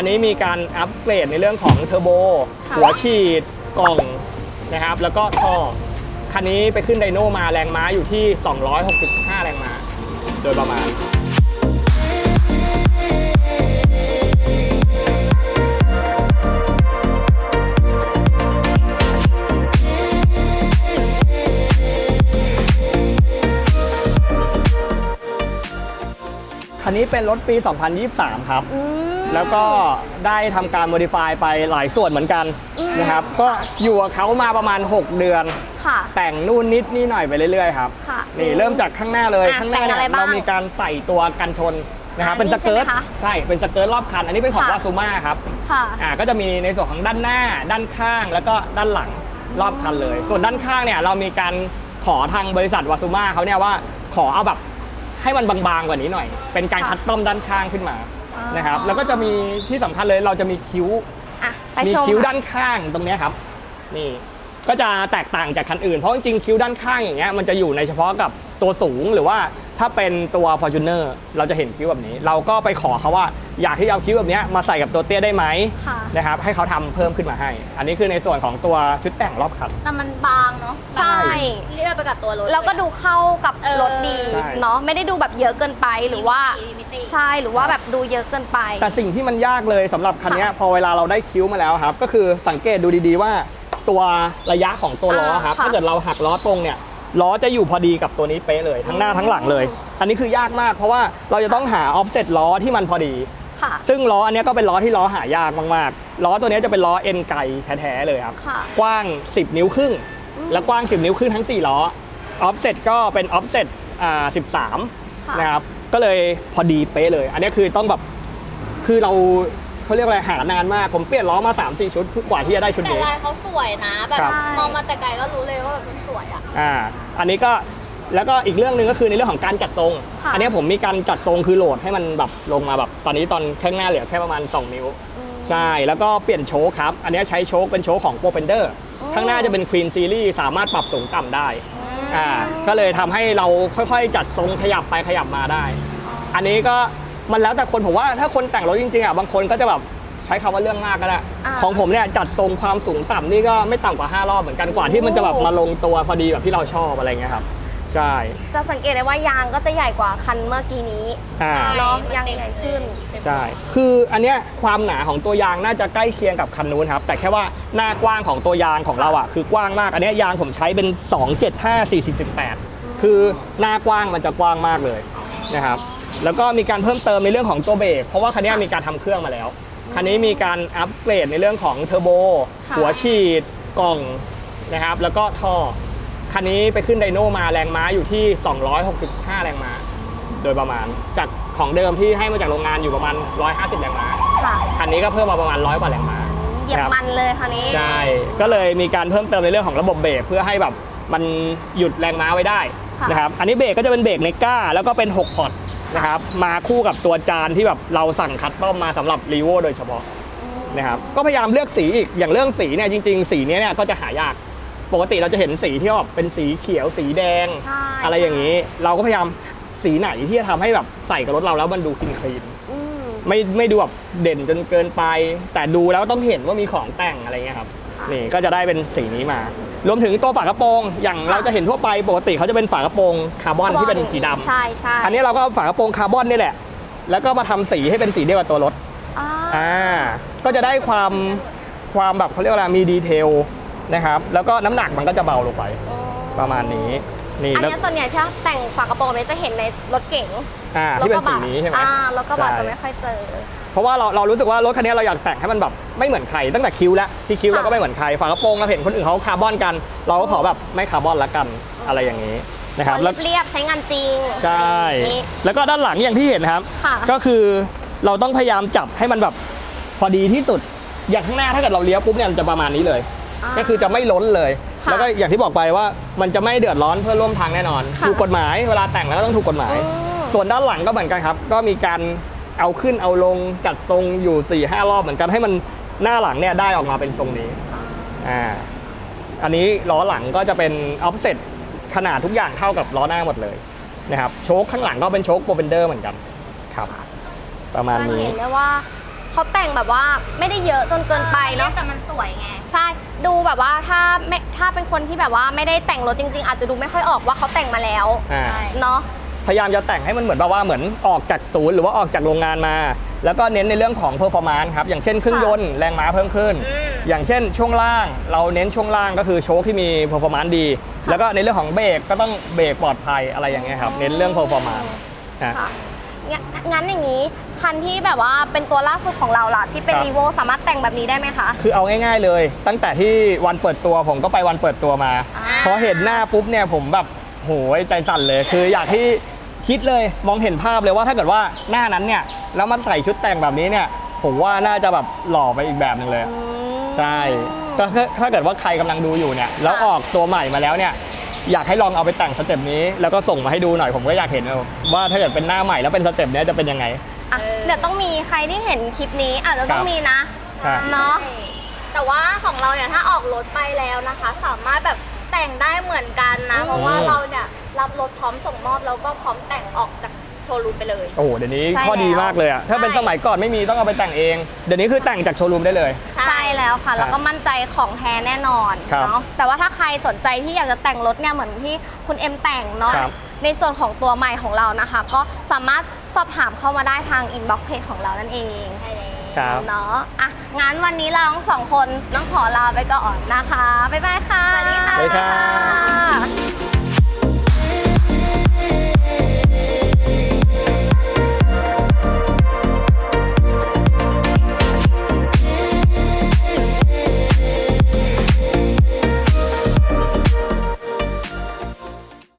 คันนี้มีการอัปเกรดในเรื่องของเทอร์โบ ค่ะ หัวฉีดกล่องนะครับ แล้วก็ท่อ คันนี้ไปขึ้นไดโนมาแรงม้าอยู่ที่ 265 แรงม้า โดยประมาณ นนี้เป็นรถปี 2023 ครับ อืม แล้วก็ได้ทำการ modify ไปหลายส่วนเหมือนกันอืม นะครับ ก็อยู่กับเขามาประมาณ 6 เดือน ค่ะ แต่งนู่นนิดนี่หน่อยไปเรื่อยๆครับค่ะนี่เริ่มจากข้างหน้าเลยอะข้างหน้าแต่งอะไรเนี่ยบ้างเรามีการใส่ตัวกันชนนะครับอ่าเป็นสเกิร์ตนี่ใช่ไหมคะใช่เป็นสเกิร์ตรอบคัน อันนี้เป็นของค่ะ วาซูมาครับค่ะ อ่าก็จะมีในส่วนของด้านหน้า ด้านข้างแล้วก็ด้านหลังรอบคันเลย ส่วนด้านข้างเนี่ยเรามีการขอทางบริษัทวาซูมาเขาเนี่ยว่าขอเอาแบบ ให้มันบางๆกว่านี้หน่อย เป็นการค่ะคัดต้อมด้านข้างขึ้นมาอ๋อนะครับ แล้วก็จะมีที่สำคัญเลยเราจะมีคิ้วอะไปมีชมคิ้วค่ะด้านข้างตรงเนี้ยครับ นี่ก็จะแตกต่างจากคันอื่นเพราะจริงๆคิ้วด้านข้างอย่างเงี้ยมันจะอยู่ในเฉพาะกับตัวสูงหรือว่าถ้าเป็นตัว f o r t u n e r เราจะเห็นคิ้วแบบนี้ เราก็ไปขอเขาว่า อยากที่จะเอาคิ้วแบบเนี้ยมาใส่กับตัวเตี้ยได้ไหมค่ะ นะครับให้เขาทำเพิ่มขึ้นมาให้ อันนี้คือในส่วนของตัวชุดแต่งรอบคัน แต่มันบางเนาะใช่ เรียกไปกับตัวรถ แล้วก็ดูเข้ากับเออ รถดีใช่ เนาะไม่ได้ดูแบบเยอะเกินไปหรือว่า ใช่หรือว่าแบบดูเยอะเกินไป แต่สิ่งที่มันยากเลยสำหรับคันเนี้ยค่ะพอเวลาเราได้คิ้วมาแล้วครับ ก็คือสังเกตดูดีๆว่าตัวระยะของตัวล้อครับ อ่าค่ะ ถ้าเกิดเราหักล้อตรงเนี่ยล้อจะอยู่พอดีกับตัวนี้เป๊ะเลย ทั้งหน้าทั้งหลังเลย อันนี้คือยากมากเพราะว่าเราจะต้องหาออฟเซตล้อที่มันพอดี ค่ะ ซึ่งล้ออันเนี้ยก็เป็นล้อที่ล้อหายากมากๆ ล้อตัวเนี้ยจะเป็นล้อเอ็นไกแท้ๆเลยครับ ค่ะ กว้าง 10 นิ้วครึ่งอืมและกว้าง 10 นิ้วครึ่งทั้ง 4 ล้อ ออฟเซตก็เป็นออฟเซตอ่าค่ะ13นะครับ ก็เลยพอดีเป๊ะเลย อันนี้คือต้องแบบ คือเราเขาเรียกอะไรหานานมาก ผมเปลี่ยนล้อมา3-4ชุดกว่าที่จะได้ชุดแต่นี้ ลายเขาสวยนะ แบบครับ มองมาแต่ไกลก็รู้เลยว่าแบบมันสวยอะ อ่า อันนี้ก็ แล้วก็อีกเรื่องหนึ่งก็คือในเรื่องของการจัดทรง ค่ะ อันนี้ผมมีการจัดทรงคือโหลดให้มันแบบลงมาแบบตอนนี้ตอนข้างหน้าเหลือแค่ประมาณ 2 นิ้วอืมใช่ แล้วก็เปลี่ยนโชคครับ อันนี้ใช้โชคเป็นโชคของ p r o f e n d e r อ๋อข้างหน้าจะเป็น Queen Series สามารถปรับสูงต่ำได้ อ่า ก็เลยทำให้เราค่อยๆ จัดทรงขยับไปขยับมาได้ อันนี้ก็มันแล้วแต่คนผมว่าถ้าคนแต่งรถจริงๆอะบางคนก็จะแบบใช้คำว่าเรื่องมากก็ได้ อ่าของผมเนี่ยจัดทรงความสูงต่ำนี่ก็ไม่ต่ำกว่า 5 รอบเหมือนกันกว่าที่มันจะแบบมาลงตัวพอดีแบบที่เราชอบอะไรเงี้ยครับ ใช่ จะสังเกตได้ว่ายางก็จะใหญ่กว่าคันเมื่อกี้นี้อ่า เนาะยางใหญ่ขึ้น ใช่ คืออันเนี้ยความหนาของตัวยางน่าจะใกล้เคียงกับคันนู้นครับ แต่แค่ว่าหน้ากว้างของตัวยางของเราอะคือกว้างมาก อันเนี้ยยางผมใช้เป็น 275 40.8 คือหน้ากว้างมันจะกว้างมากเลยนะครับ แล้วก็มีการเพิ่มเติมในเรื่องของตัวเบรก เพราะว่าคันเนี้ยมีการทำเครื่องมาแล้ว คันนี้มีการอัปเกรดในเรื่องของเทอร์โบ ค่ะ หัวฉีด กล่องนะครับ แล้วก็ท่อ คันนี้ไปขึ้นไดโนมาแรงม้าอยู่ที่ 265 แรงม้า โดยประมาณ จากของเดิมที่ให้มาจากโรงงานอยู่ประมาณ 150 แรงม้า ค่ะคันนี้ก็เพิ่มมาประมาณร้อยกว่าแรงม้า เหยียบครับมันเลยคันนี้ ใช่ ก็เลยมีการเพิ่มเติมในเรื่องของระบบเบรกเพื่อให้แบบมันหยุดแรงม้าไว้ได้ค่ะ นะครับ อันนี้เบรกก็จะเป็นเบรกเนก้าแล้วก็เป็น 6 พอร์ตนะครับ มาคู่กับตัวจานที่แบบเราสั่งคัดต้อมมาสำหรับรีโวโดยเฉพาะนะครับ ก็พยายามเลือกสีอีก อย่างเรื่องสีเนี่ยจริง ๆ สีเนี้ยเนี่ยก็จะหายาก ปกติเราจะเห็นสีที่แบบเป็นสีเขียวสีแดง ใช่อะไรอย่างนี้ เราก็พยายามสีไหนที่จะทำให้แบบใส่กับรถเราแล้วมันดูคลีนคลีนอืมไม่ไม่ดูแบบเด่นจนเกินไป แต่ดูแล้วต้องเห็นว่ามีของแต่งอะไรเงี้ยครับค่ะนี่ก็จะได้เป็นสีนี้มา รวมถึงตัวฝากระโปรงอย่างเราจะเห็นทั่วไปปกติเขาจะเป็นฝากระโปรงคาร์บอนที่เป็นสีดำ ใช่ใช่อันนี้เราก็เอาฝากระโปรงคาร์บอนนี่แหละ แล้วก็มาทำสีให้เป็นสีเดียวกับตัวรถ อ่า อ่า ก็จะได้ความความแบบเขาเรียกว่าอะไรมีดีเทล นะครับ แล้วก็น้ำหนักมันก็จะเบาลงไปอืมประมาณนี้นี่อันแล้วเนี้ยส่วนใหญ่ที่แต่งฝากระโปรงเนี่ยจะเห็นในรถเก๋งอ่ารถที่เป็กนระสีบะนี้ใช่ไหม อ่ารถกระบะใช่ จะไม่ค่อยเจอ เพราะว่าเราเรารู้สึกว่ารถคันนี้เราอยากแต่งให้มันแบบไม่เหมือนใครตั้งแต่คิ้วแล้วที่คิ้วค่ะเราก็ไม่เหมือนใครฝากระโปรงเราเห็นคนอื่นเขาคาร์บอนกัน เราก็ขอแบบไม่คาร์บอนละกันอะไรอย่างนี้นะครับขอแล้ว เรียบๆใช้งานจริงใช่อย่างนี้ แล้วก็ด้านหลังอย่างที่เห็นนะครับ ค่ะ ก็คือเราต้องพยายามจับให้มันแบบพอดีที่สุด อย่างข้างหน้าถ้าเกิดเราเลี้ยวปุ๊บเนี่ยมันจะประมาณนี้เลยา ก็คือจะไม่ล้นเลย ค่ะแล้วก็อย่างที่บอกไปว่ามันจะไม่เดือดร้อนเพื่อนร่วมทางแน่นอนค่ะถูกกฎหมายเวลาแต่งแล้วก็ต้องถูกกฎหมาย อืม ส่วนด้านหลังก็เหมือนกันครับ ก็มีการเอาขึ้นเอาลงจัดทรงอยู่4ี่ห้ารอบเหมือนกันให้มันหน้าหลังเนี่ยได้ออกมาเป็นทรงนี้อ่าอันนี้ล้อหลังก็จะเป็นออฟเซ็ตขนาดทุกอย่างเท่ากับล้อหน้าหมดเลยนะครับโชคข้างหลังก็เป็นโชคโปรเฟนเดอร์เหมือนกันครับ ประมาณจะนี้ เห็นได้ว่า เขาแต่งแบบว่าไม่ได้เยอะจนเกินไปเนาะแต่มันสวยไงใช่ ดูแบบว่าถ้าไม่ถ้าเป็นคนที่แบบว่าไม่ได้แต่งรถจริง ๆ อาจจะดูไม่ค่อยออกว่าเขาแต่งมาแล้วอ่าใช่เนาะพยายามจะแต่งให้มันเหมือนแบบว่าเหมือนออกจากศูนย์หรือว่าออกจากโรงงานมา แล้วก็เน้นในเรื่องของเพอร์ฟอร์มานซ์ครับอย่างเช่นเครื่องยนต์แรงม้าเพิ่มขึ้นอืมอย่างเช่นช่วงล่างเราเน้นช่วงล่างก็คือโชคที่มีเพอร์ฟอร์มานซ์ดี แล้วก็ในเรื่องของเบรกก็ต้องเบรกปลอดภัยอะไรอย่างเงี้ยครับเน้นเรื่องเพอร์ฟอร์มานซ์ค่ะงั้นงั้นอย่างนี้ คันที่แบบว่าเป็นตัวล่าสุดของเราล่ะที่เป็นครับ รีโวสามารถแต่งแบบนี้ได้ไหมคะ คือเอาง่าย ๆเลย ตั้งแต่ที่วันเปิดตัวผมก็ไปวันเปิดตัวมา อ่า พอเห็นหน้าปุ๊บเนี่ยผมแบบโหยใจสั่นเลย คืออยากที่คิดเลยมองเห็นภาพเลยว่าถ้าเกิดว่าหน้านั้นเนี่ยแล้วมันใส่ชุดแต่งแบบนี้เนี่ย ผมว่าน่าจะแบบหล่อไปอีกแบบหนึ่งเลย อืม ใช่ก็ถ้าถ้าเกิดว่าใครกำลังดูอยู่เนี่ย แล้วออกตัวใหม่มาแล้วเนี่ย อยากให้ลองเอาไปแต่งสเต็ปนี้ แล้วก็ส่งมาให้ดูหน่อย ผมก็อยากเห็นว่าถ้าเกิดเป็นหน้าใหม่แล้วเป็นสเต็ปเนี้ยจะเป็นยังไง อะเดี๋ยวต้องมีใครที่เห็นคลิปนี้อาจจะต้องครับมีนะ ครับ เนาะ แต่ว่าของเราเนี่ยถ้าออกรถไปแล้วนะคะ สามารถแบบแต่งได้เหมือนกันนะอืมเพราะว่าเราเนี่ยรับรถพร้อมส่งมอบแล้วก็พร้อมแต่งออกจากโชว์รูมไปเลย โอ้โหเดี๋ยวนี้ใช่ข้อดีแล้ว มากเลยอะถ้าเป็นใช่ สมัยก่อนไม่มีต้องเอาไปแต่งเอง เดี๋ยวนี้คือแต่งจากโชว์รูมได้เลย ใช่แล้วค่ะ แล้วก็มั่นใจของแท้แน่นอนครับเนาะแต่ว่าถ้าใครสนใจที่อยากจะแต่งรถเนี่ยเหมือนที่คุณเอ็มแต่งเนาะครับในส่วนของตัวใหม่ของเรานะคะ ก็สามารถ สอบถามเข้ามาได้ทางอินบ็อกเพจของเรานั่นเองใช่แล้วครับ เนาะอะงั้นวันนี้เราทั้งสองคนต้องขอลาไปก่อนนะคะ บ๊ายบายค่ะ สวัสดีค่ะสวัสดีครับ